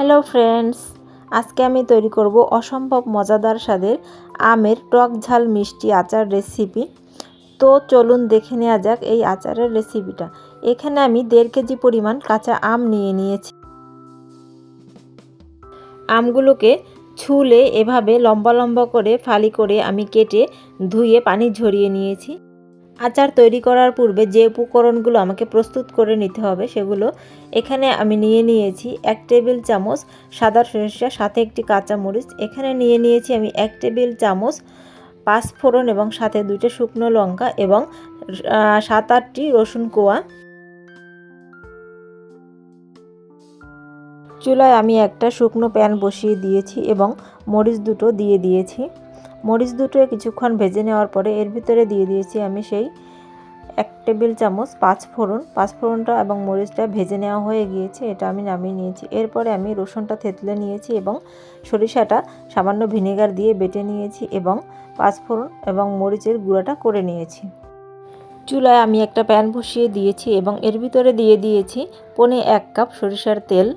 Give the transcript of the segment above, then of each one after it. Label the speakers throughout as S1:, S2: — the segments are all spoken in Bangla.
S1: হ্যালো ফ্রেন্ডস, আজকে আমি তৈরি করব অসম্ভব মজাদার স্বাদের আমের টক ঝাল মিষ্টি আচার রেসিপি। তো চলুন দেখে নেওয়া যাক এই আচারের রেসিপিটা। এখানে আমি দেড় কেজি পরিমাণ কাঁচা আম নিয়ে নিয়েছি। আমগুলোকে ছুলে এভাবে লম্বা লম্বা করে ফালি করে আমি কেটে ধুয়ে পানি ঝরিয়ে নিয়েছি। আচার তৈরি করার পূর্বে যে উপকরণগুলো আমাকে প্রস্তুত করে নিতে হবে সেগুলো এখানে আমি নিয়ে নিয়েছি এক টেবিল চামচ সাদা সরিষা, সাথে একটি কাঁচা মরিচ। এখানে নিয়ে নিয়েছি আমি এক টেবিল চামচ পাঁচফোড়ন এবং সাথে দুইটা শুকনো লঙ্কা এবং সাত আটটি রসুন কোয়া। চুলায় আমি একটা শুকনো প্যান বসিয়ে দিয়েছি এবং মরিচ দুটো দিয়ে দিয়েছি। মরিচ দুটো কিছুক্ষণ ভেজে নেওয়ার পরে এর ভিতরে দিয়ে দিয়েছি আমি সেই এক টেবিল চামচ পাঁচ ফোড়ন। পাঁচ ফোড়নটা এবং মরিচটা ভেজে নেওয়া হয়ে গিয়েছে, এটা আমি নামিয়ে নিয়েছি। এরপরে আমি রসুনটা থেতলে নিয়েছি এবং সরিষাটা সামান্য ভিনেগার দিয়ে বেটে নিয়েছি এবং পাঁচ ফোড়ন এবং মরিচের গুঁড়াটা করে নিয়েছি। চুলায় আমি একটা প্যান বসিয়ে দিয়েছি এবং এর ভিতরে দিয়ে দিয়েছি পনে এক কাপ সরিষার তেল।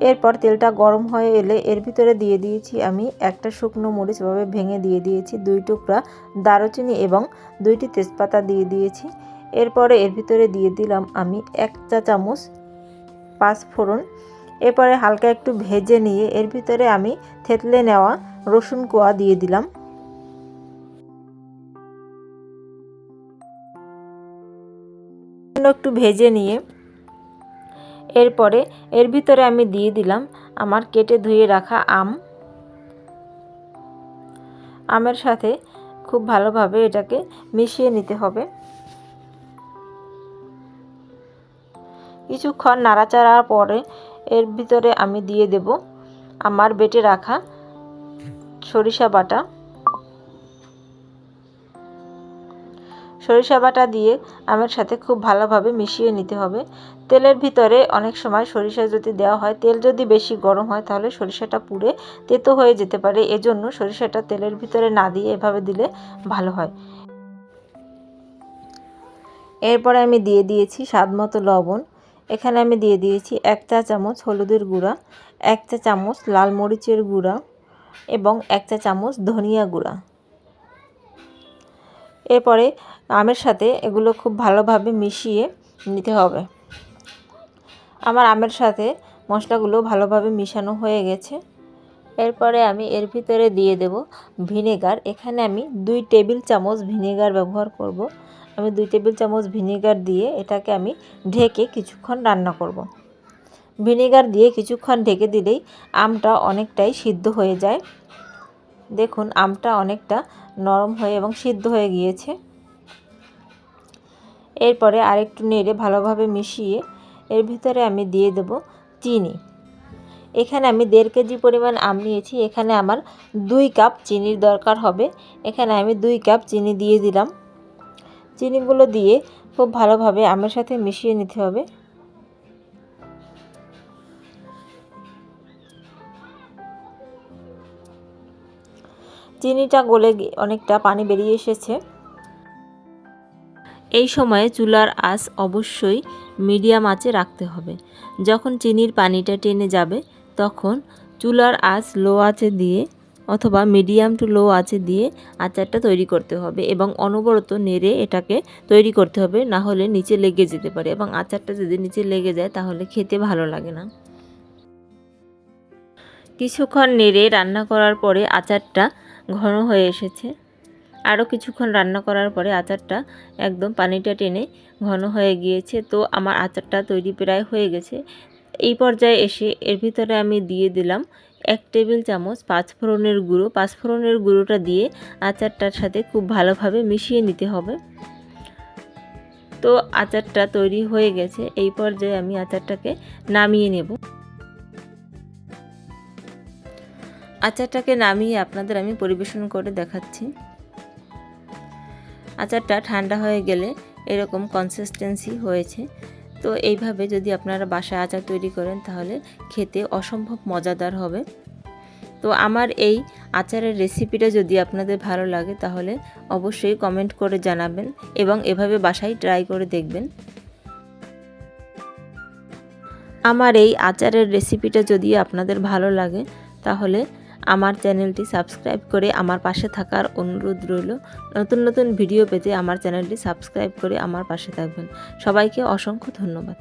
S1: এরপর তেলটা গরম হয়ে এলে এর ভিতরে দিয়ে দিয়েছি আমি একটা শুকনো মরিচ ভাবে ভেঙে দিয়ে দিয়েছি, দুই টুকরা দারুচিনি এবং দুইটি তেজপাতা দিয়ে দিয়েছি। এরপরে এর ভিতরে দিয়ে দিলাম আমি এক চা চামচ পাঁচ ফোড়ন এরপরে হালকা একটু ভেজে নিয়ে এর ভিতরে আমি থেতলে নেওয়া রসুন কোয়া দিয়ে দিলাম। একটু ভেজে নিয়ে এরপরে এর ভিতরে আমি দিয়ে দিলাম আমার কেটে ধুয়ে রাখা আম। আমের সাথে খুব ভালোভাবে এটাকে মিশিয়ে নিতে হবে। কিছুক্ষণ নাড়াচাড়ার পরে এর ভিতরে আমি দিয়ে দেব আমার বেটে রাখা সরিষা বাটা। সরিষা বাটা দিয়ে আমের সাথে খুব ভালোভাবে মিশিয়ে নিতে হবে। তেলের ভিতরে অনেক সময় সরিষা যদি দেওয়া হয়, তেল যদি বেশি গরম হয়, তাহলে সরিষাটা পুড়ে তেতো হয়ে যেতে পারে। এজন্য সরিষাটা তেলের ভিতরে না দিয়ে এভাবে দিলে ভালো হয়। এরপরে আমি দিয়ে দিয়েছি স্বাদ মতো লবণ। এখানে আমি দিয়ে দিয়েছি এক চা চামচ হলুদের গুঁড়া, এক চা চামচ লাল মরিচের গুঁড়া এবং এক চা চামচ ধনিয়া গুঁড়া। এরপরে আমের সাথে এগুলো খুব ভালোভাবে মিশিয়ে নিতে হবে। আমার আমের সাথে মশলাগুলো ভালোভাবে মিশানো হয়ে গেছে। এরপরে আমি এর ভিতরে দিয়ে দেব ভিনেগার। এখানে আমি দুই টেবিল চামচ ভিনেগার ব্যবহার করব। আমি দুই টেবিল চামচ ভিনেগার দিয়ে এটাকে আমি ঢেকে কিছুক্ষণ রান্না করব। ভিনেগার দিয়ে কিছুক্ষণ ঢেকে দিলেই আমটা অনেকটাই সিদ্ধ হয়ে যায়। দেখুন, আমটা অনেকটা নরম হয়ে এবং সিদ্ধ হয়ে গিয়েছে। এরপরে আরেকটু নেড়ে ভালোভাবে মিশিয়ে এর ভিতরে আমি দিয়ে দেব চিনি। এখানে আমি দেড় কেজি পরিমাণ আম নিয়েছি, এখানে আমার দুই কাপ চিনির দরকার হবে। এখানে আমি দুই কাপ চিনি দিয়ে দিলাম। চিনিগুলো দিয়ে খুব ভালোভাবে আমের সাথে মিশিয়ে নিতে হবে। চিনিটা গলে অনেকটা পানি বেরিয়ে এসেছে। এই সময়ে চুলার আঁচ অবশ্যই মিডিয়াম আঁচে রাখতে হবে। যখন চিনির পানিটা টেনে যাবে, তখন চুলার আঁচ লো আঁচে দিয়ে অথবা মিডিয়াম টু লো আঁচে দিয়ে আচারটা তৈরি করতে হবে এবং অনবরত নেড়ে এটাকে তৈরি করতে হবে, না হলে নিচে লেগে যেতে পারে এবং আচারটা যদি নিচে লেগে যায়, তাহলে খেতে ভালো লাগে না। কিছুক্ষণ নেড়ে রান্না করার পরে আচারটা ঘন হয়ে এসেছে। আরও কিছুক্ষণ রান্না করার পরে আচারটা একদম পানিটা টেনে ঘন হয়ে গিয়েছে। তো আমার আচারটা তৈরি প্রায় হয়ে গেছে। এই পর্যায়ে এসে এর ভিতরে আমি দিয়ে দিলাম এক টেবিল চামচ পাঁচফোড়নের গুঁড়ো। পাঁচফোড়নের গুঁড়োটা দিয়ে আচারটার সাথে খুব ভালোভাবে মিশিয়ে নিতে হবে। তো আচারটা তৈরি হয়ে গেছে। এই পর্যায়ে আমি আচারটাকে নামিয়ে নেব। আচারটাকে নামিয়ে আপনাদের আমি পরিবেশন করে দেখাচ্ছি। আচারটা ঠান্ডা হয়ে গেলে এরকম কনসিস্টেন্সি হয়েছে। তো এইভাবে যদি আপনারা বাসায় আচার তৈরি করেন তাহলে খেতে অসম্ভব মজাদার হবে। তো আমার এই আচারের রেসিপিটা যদি আপনাদের ভালো লাগে তাহলে অবশ্যই কমেন্ট করে জানাবেন এবং এভাবে বাসায় ট্রাই করে দেখবেন। আমার এই আচারের রেসিপিটা যদি আপনাদের ভালো লাগে তাহলে আমার চ্যানেলটি সাবস্ক্রাইব করে আমার পাশে থাকার অনুরোধ রইল। নতুন নতুন ভিডিও পেতে আমার চ্যানেলটি সাবস্ক্রাইব করে আমার পাশে থাকবেন। সবাইকে অসংখ্য ধন্যবাদ।